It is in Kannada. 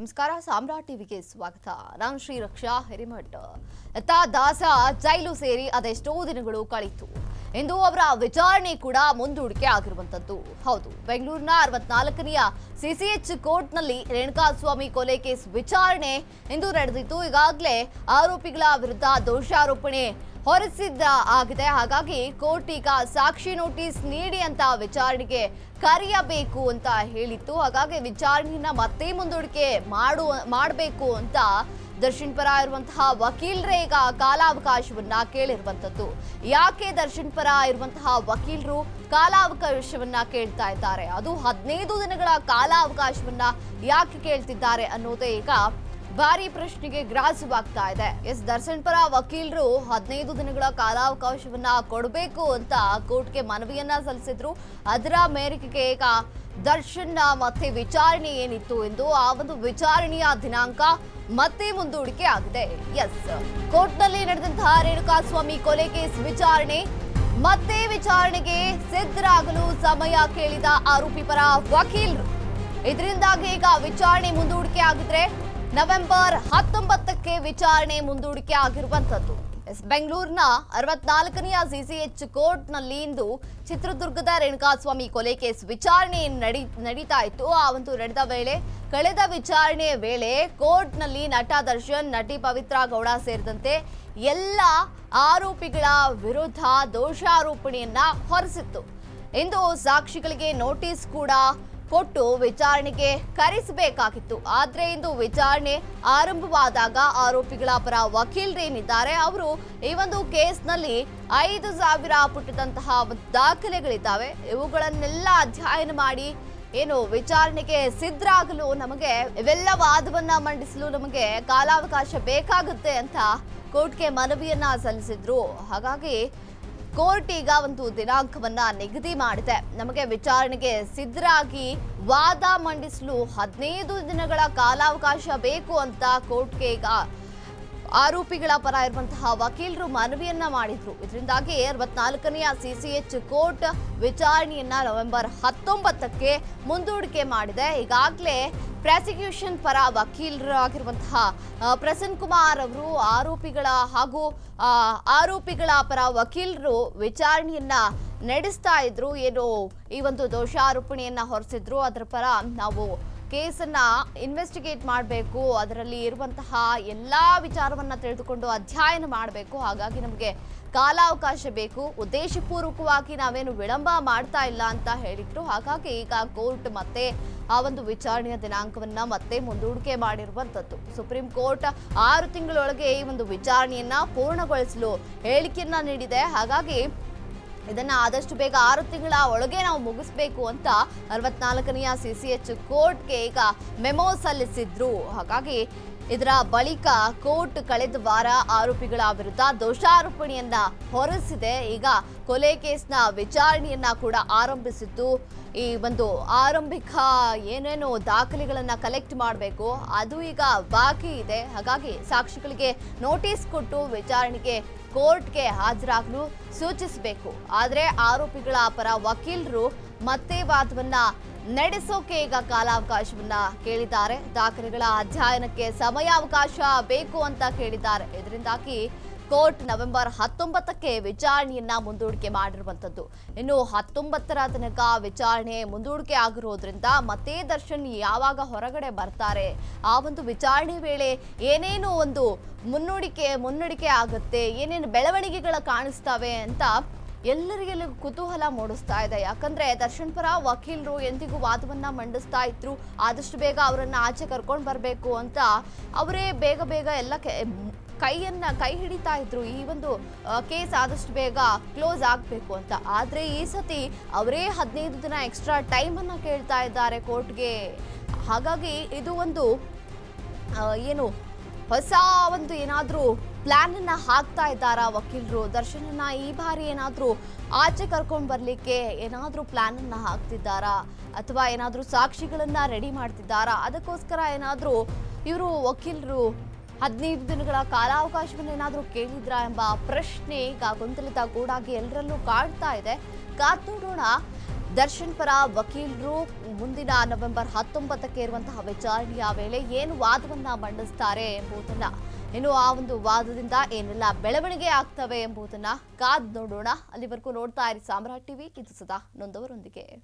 ನಮಸ್ಕಾರ ಸಾಮ್ರಾಟ್ ಟಿವಿಗೆ ಸ್ವಾಗತ. ನಾನು ಶ್ರೀ ರಕ್ಷಾ ಹಿರಿಮಠ್. ಲತಾ ದಾಸ, ಜೈಲು ಸೇರಿ ಅದೆಷ್ಟೋ ದಿನಗಳು ಕಳೀತು. ಇಂದು ಅವರ ವಿಚಾರಣೆ ಕೂಡ ಮುಂದೂಡಿಕೆ ಆಗಿರುವಂತದ್ದು ಹೌದು, ಬೆಂಗಳೂರಿನ ಅರವತ್ನಾಲ್ಕನೆಯ ಸಿಸಿಎಚ್ ಕೋರ್ಟ್ನಲ್ಲಿ ರೇಣುಕಾಸ್ವಾಮಿ ಕೊಲೆ ಕೇಸ್ ವಿಚಾರಣೆ ಇಂದು ನಡೆದಿತ್ತು ಈಗಾಗಲೇ ಆರೋಪಿಗಳ ವಿರುದ್ಧ ದೋಷಾರೋಪಣೆ ಹೊರಸಿದ್ದ ಆಗಿದೆ. ಹಾಗಾಗಿ ಕೋರ್ಟ್ ಈಗ ಸಾಕ್ಷಿ ನೋಟಿಸ್ ನೀಡಿ ಅಂತ ವಿಚಾರಣೆಗೆ ಕರೆಯಬೇಕು ಅಂತ ಹೇಳಿತ್ತು. ಹಾಗಾಗಿ ವಿಚಾರಣೆಯನ್ನ ಮತ್ತೆ ಮುಂದೂಡಿಕೆ ಮಾಡು, ಮಾಡಬೇಕು ಅಂತ ದರ್ಶನ್ ಪರ ಇರುವಂತಹ ವಕೀಲರೇ ಈಗ ಕಾಲಾವಕಾಶವನ್ನ ಕೇಳಿರುವಂತದ್ದು ಯಾಕೆ ದರ್ಶನ್ ಪರ ಇರುವಂತಹ ವಕೀಲರು ಕಾಲಾವಕಾಶವನ್ನ ಕೇಳ್ತಾ ಇದ್ದಾರೆ? ಅದು ಹದಿನೈದು ದಿನಗಳ ಕಾಲಾವಕಾಶವನ್ನ ಯಾಕೆ ಕೇಳ್ತಿದ್ದಾರೆ ಅನ್ನೋದೇ ಈಗ ಭಾರಿ ಪ್ರಶ್ನೆಗೆ ಗ್ರಾಸವಾಗ್ತಾ ಇದೆ. ಎಸ್, ದರ್ಶನ್ ಪರ ವಕೀಲರು ಹದಿನೈದು ದಿನಗಳ ಕಾಲಾವಕಾಶವನ್ನ ಕೊಡಬೇಕು ಅಂತ ಕೋರ್ಟ್ಗೆ ಮನವಿಯನ್ನ ಸಲ್ಲಿಸಿದ್ರು. ಅದರ ಮೇರೆಗೆ ಈಗ ದರ್ಶನ್ ಮತ್ತೆ ವಿಚಾರಣೆ ಏನಿತ್ತು ಎಂದು ಆ ಒಂದು ವಿಚಾರಣೆಯ ದಿನಾಂಕ ಮತ್ತೆ ಮುಂದೂಡಿಕೆ ಆಗಿದೆ. ಎಸ್, ಕೋರ್ಟ್ನಲ್ಲಿ ನಡೆದಂತಹ ರೇಣುಕಾಸ್ವಾಮಿ ಕೊಲೆ ಕೇಸ್ ವಿಚಾರಣೆ ಮತ್ತೆ ವಿಚಾರಣೆಗೆ ಸಿದ್ಧರಾಗಲು ಸಮಯ ಕೇಳಿದ ಆರೋಪಿ ಪರ ವಕೀಲರು. ಇದರಿಂದಾಗಿ ಈಗ ವಿಚಾರಣೆ ಮುಂದೂಡಿಕೆ ಆಗಿದ್ರೆ ನವೆಂಬರ್ ಹತ್ತೊಂಬತ್ತಕ್ಕೆ ವಿಚಾರಣೆ ಮುಂದೂಡಿಕೆ ಆಗಿರುವಂತದ್ದು ಎಸ್, ಬೆಂಗಳೂರಿನ ಅರವತ್ನಾಲ್ಕನೆಯ ಸಿಸಿಎಚ್ ಕೋರ್ಟ್ನಲ್ಲಿ ಇಂದು ಚಿತ್ರದುರ್ಗದ ರೇಣುಕಾಸ್ವಾಮಿ ಕೊಲೆ ಕೇಸ್ ವಿಚಾರಣೆ ನಡಿ, ನಡೀತಾ ಇತ್ತು. ಆ ಒಂದು ನಡೆದ ವೇಳೆ, ಕಳೆದ ವಿಚಾರಣೆಯ ವೇಳೆ ಕೋರ್ಟ್ನಲ್ಲಿ ನಟ ದರ್ಶನ್, ನಟಿ ಪವಿತ್ರ ಗೌಡ ಸೇರಿದಂತೆ ಎಲ್ಲ ಆರೋಪಿಗಳ ವಿರುದ್ಧ ದೋಷಾರೋಪಣೆಯನ್ನ ಹೊರಿಸಿತ್ತು. ಇಂದು ಸಾಕ್ಷಿಗಳಿಗೆ ನೋಟಿಸ್ ಕೂಡ ಕೊಟ್ಟು ವಿಚಾರಣೆಗೆ ಕರೆಸಬೇಕಾಗಿತ್ತು. ಆದರೆ ಇಂದು ವಿಚಾರಣೆ ಆರಂಭವಾದಾಗ ಆರೋಪಿಗಳ ಪರ ವಕೀಲರೇನಿದ್ದಾರೆ ಅವರು ಈ ಒಂದು ಕೇಸ್ನಲ್ಲಿ ಐದು ಸಾವಿರ ಪುಟದಂತಹ ದಾಖಲೆಗಳಿದ್ದಾವೆ. ಇವುಗಳನ್ನೆಲ್ಲ ಅಧ್ಯಯನ ಮಾಡಿ ಏನು ವಿಚಾರಣೆಗೆ ಸಿದ್ಧರಾಗಲು ನಮಗೆ ಇವೆಲ್ಲ ವಾದವನ್ನ ಮಂಡಿಸಲು ನಮಗೆ ಕಾಲಾವಕಾಶ ಬೇಕಾಗುತ್ತೆ ಅಂತ ಕೋರ್ಟ್ಗೆ ಮನವಿಯನ್ನ ಸಲ್ಲಿಸಿದ್ರು. ಹಾಗಾಗಿ ಕೋರ್ಟ್ ಈಗ ಒಂದು ದಿನಾಂಕವನ್ನ ನಿಗದಿ ಮಾಡಿದೆ. ನಮಗೆ ವಿಚಾರಣೆಗೆ ಸಿದ್ಧರಾಗಿ ವಾದ ಮಂಡಿಸಲು ಹದಿನೈದು ದಿನಗಳ ಕಾಲಾವಕಾಶ ಬೇಕು ಅಂತ ಕೋರ್ಟ್ಗೆ ಈಗ ಆರೋಪಿಗಳ ಪರ ಇರುವಂತಹ ವಕೀಲರು ಮನವಿಯನ್ನ ಮಾಡಿದ್ರು. ಇದರಿಂದಾಗಿ ಅರವತ್ನಾಲ್ಕನೆಯ ಸಿಸಿಎಚ್ ಕೋರ್ಟ್ ವಿಚಾರಣೆಯನ್ನ ನವೆಂಬರ್ ಹತ್ತೊಂಬತ್ತಕ್ಕೆ ಮುಂದೂಡಿಕೆ ಮಾಡಿದೆ. ಈಗಾಗಲೇ ಪ್ರಾಸಿಕ್ಯೂಷನ್ ಪರ ವಕೀಲರಾಗಿರುವಂತಹ ಪ್ರಸನ್ ಕುಮಾರ್ ಅವರು ಆರೋಪಿಗಳ ಹಾಗೂ ಆರೋಪಿಗಳ ಪರ ವಕೀಲರು ವಿಚಾರಣೆಯನ್ನ ನಡೆಸ್ತಾ ಇದ್ರು. ಏನು ಈ ಒಂದು ದೋಷಾರೋಪಣೆಯನ್ನ ಹೊರಿಸಿದ್ರು. ಅದರ ಪರ ನಾವು ಕೇಸನ್ನ ಇನ್ವೆಸ್ಟಿಗೇಟ್ ಮಾಡಬೇಕು. ಅದರಲ್ಲಿ ಇರುವಂತಹ ಎಲ್ಲ ವಿಚಾರವನ್ನ ತಿಳಿದುಕೊಂಡು ಅಧ್ಯಯನ ಮಾಡಬೇಕು. ಹಾಗಾಗಿ ನಮಗೆ ಕಾಲಾವಕಾಶ ಬೇಕು. ಉದ್ದೇಶಪೂರ್ವಕವಾಗಿ ನಾವೇನು ವಿಳಂಬ ಮಾಡ್ತಾ ಇಲ್ಲ ಅಂತ ಹೇಳಿದ್ರು. ಹಾಗಾಗಿ ಈಗ ಕೋರ್ಟ್ ಮತ್ತೆ ಆ ಒಂದು ವಿಚಾರಣೆಯ ದಿನಾಂಕವನ್ನ ಮತ್ತೆ ಮುಂದೂಡಿಕೆ ಮಾಡಿರುವಂತದ್ದು ಸುಪ್ರೀಂ ಕೋರ್ಟ್ ಆರು ತಿಂಗಳೊಳಗೆ ಈ ಒಂದು ವಿಚಾರಣೆಯನ್ನ ಪೂರ್ಣಗೊಳಿಸಲು ಹೇಳಿಕೆಯನ್ನ ನೀಡಿದೆ. ಹಾಗಾಗಿ ಇದನ್ನ ಆದಷ್ಟು ಬೇಗ ಆರು ತಿಂಗಳ ಒಳಗೆ ನಾವು ಮುಗಿಸ್ಬೇಕು ಅಂತ ಅರವತ್ನಾಲ್ಕನೆಯ ಸಿ ಸಿ ಎಚ್ ಕೋರ್ಟ್ಗೆ ಈಗ ಮೆಮೊ ಸಲ್ಲಿಸಿದ್ರು. ಹಾಗಾಗಿ ಇದರ ಬಳಿಕ ಕೋರ್ಟ್ ಕಳೆದ ವಾರ ಆರೋಪಿಗಳ ವಿರುದ್ಧ ದೋಷಾರೋಪಣೆಯನ್ನ ಹೊರಸಿದೆ. ಈಗ ಕೊಲೆ ಕೇಸ್ನ ವಿಚಾರಣೆಯನ್ನ ಕೂಡ ಆರಂಭಿಸಿದ್ದು. ಈ ಒಂದು ಆರಂಭಿಕ ಏನೇನು ದಾಖಲೆಗಳನ್ನ ಕಲೆಕ್ಟ್ ಮಾಡಬೇಕು, ಅದು ಈಗ ಬಾಕಿ ಇದೆ. ಹಾಗಾಗಿ ಸಾಕ್ಷಿಗಳಿಗೆ ನೋಟಿಸ್ ಕೊಟ್ಟು ವಿಚಾರಣೆಗೆ ಕೋರ್ಟ್ಗೆ ಹಾಜರಾಗಲು ಸೂಚಿಸಬೇಕು. ಆದರೆ ಆರೋಪಿಗಳ ಪರ ವಕೀಲರು ಮತ್ತೆ ವಾದವನ್ನ ನಡೆಸೋಕೆ ಈಗ ಕಾಲಾವಕಾಶವನ್ನ ಕೇಳಿದ್ದಾರೆ. ದಾಖಲೆಗಳ ಅಧ್ಯಯನಕ್ಕೆ ಸಮಯಾವಕಾಶ ಬೇಕು ಅಂತ ಕೇಳಿದ್ದಾರೆ. ಇದರಿಂದಾಗಿ ಕೋರ್ಟ್ ನವೆಂಬರ್ ಹತ್ತೊಂಬತ್ತಕ್ಕೆ ವಿಚಾರಣೆಯನ್ನ ಮುಂದೂಡಿಕೆ ಮಾಡಿರುವಂತದ್ದು ಇನ್ನು ಹತ್ತೊಂಬತ್ತರ ತನಕ ವಿಚಾರಣೆ ಮುಂದೂಡಿಕೆ ಆಗಿರೋದ್ರಿಂದ ಮತ್ತೆ ದರ್ಶನ್ ಯಾವಾಗ ಹೊರಗಡೆ ಬರ್ತಾರೆ? ಆ ಒಂದು ವಿಚಾರಣೆ ವೇಳೆ ಏನೇನು ಒಂದು ಮುನ್ನುಡಿಕೆ, ಮುನ್ನಡಿಕೆ ಆಗುತ್ತೆ? ಏನೇನು ಬೆಳವಣಿಗೆಗಳ ಕಾಣಿಸ್ತವೆ ಅಂತ ಎಲ್ಲರಿಗೆಲ್ಲೂ ಕುತೂಹಲ ಮೂಡಿಸ್ತಾ ಇದೆ. ಯಾಕಂದ್ರೆ ದರ್ಶನ್ ಪರ ವಕೀಲರು ಎಂದಿಗೂ ವಾದವನ್ನ ಮಂಡಿಸ್ತಾ ಇದ್ರು. ಆದಷ್ಟು ಬೇಗ ಅವರನ್ನ ಆಚೆ ಕರ್ಕೊಂಡು ಬರಬೇಕು ಅಂತ ಅವರೇ ಬೇಗ ಬೇಗ ಎಲ್ಲ ಕೈಯನ್ನ ಕೈ ಹಿಡಿತಾ ಇದ್ರು. ಈ ಒಂದು ಕೇಸ್ ಆದಷ್ಟು ಬೇಗ ಕ್ಲೋಸ್ ಆಗಬೇಕು ಅಂತ. ಆದ್ರೆ ಈ ಸತಿ ಅವರೇ ಹದಿನೈದು ದಿನ ಎಕ್ಸ್ಟ್ರಾ ಟೈಮನ್ನು ಕೇಳ್ತಾ ಇದ್ದಾರೆ ಕೋರ್ಟ್ಗೆ. ಹಾಗಾಗಿ ಇದು ಒಂದು ಏನು ಹೊಸ ಒಂದು ಏನಾದರೂ ಪ್ಲ್ಯಾನನ್ನು ಹಾಕ್ತಾ ಇದ್ದಾರಾ ವಕೀಲರು? ದರ್ಶನನ್ನ ಈ ಬಾರಿ ಏನಾದರೂ ಆಚೆ ಕರ್ಕೊಂಡು ಬರಲಿಕ್ಕೆ ಏನಾದರೂ ಪ್ಲ್ಯಾನನ್ನು ಹಾಕ್ತಿದ್ದಾರಾ? ಅಥವಾ ಏನಾದರೂ ಸಾಕ್ಷಿಗಳನ್ನು ರೆಡಿ ಮಾಡ್ತಿದ್ದಾರಾ? ಅದಕ್ಕೋಸ್ಕರ ಏನಾದರೂ ಇವರು ವಕೀಲರು ಹದಿನೈದು ದಿನಗಳ ಕಾಲಾವಕಾಶವನ್ನು ಏನಾದರೂ ಕೇಳಿದ್ರಾ ಎಂಬ ಪ್ರಶ್ನೆ ಈಗ ಗೊಂದಲದ ಗೂಡಾಗಿ ಎಲ್ಲರಲ್ಲೂ ಕಾಡ್ತಾ ಇದೆ. ಕಾದ್ ನೋಡೋಣ ದರ್ಶನ್ ಪರ ವಕೀಲರು ಮುಂದಿನ ನವೆಂಬರ್ ಹತ್ತೊಂಬತ್ತಕ್ಕೆ ಇರುವಂತಹ ವಿಚಾರಣೆಯ ವೇಳೆ ಏನು ವಾದವನ್ನ ಮಂಡಿಸ್ತಾರೆ ಎಂಬುದನ್ನ. ಇನ್ನು ಆ ಒಂದು ವಾದದಿಂದ ಏನೆಲ್ಲ ಬೆಳವಣಿಗೆ ಆಗ್ತವೆ ಎಂಬುದನ್ನ ಕಾದ್ ನೋಡೋಣ. ಅಲ್ಲಿವರೆಗೂ ನೋಡ್ತಾ ಇರಿ ಸಾಮ್ರಾಟ್ ಟಿವಿ, ಇದು ಸದಾ ನೊಂದವರೊಂದಿಗೆ.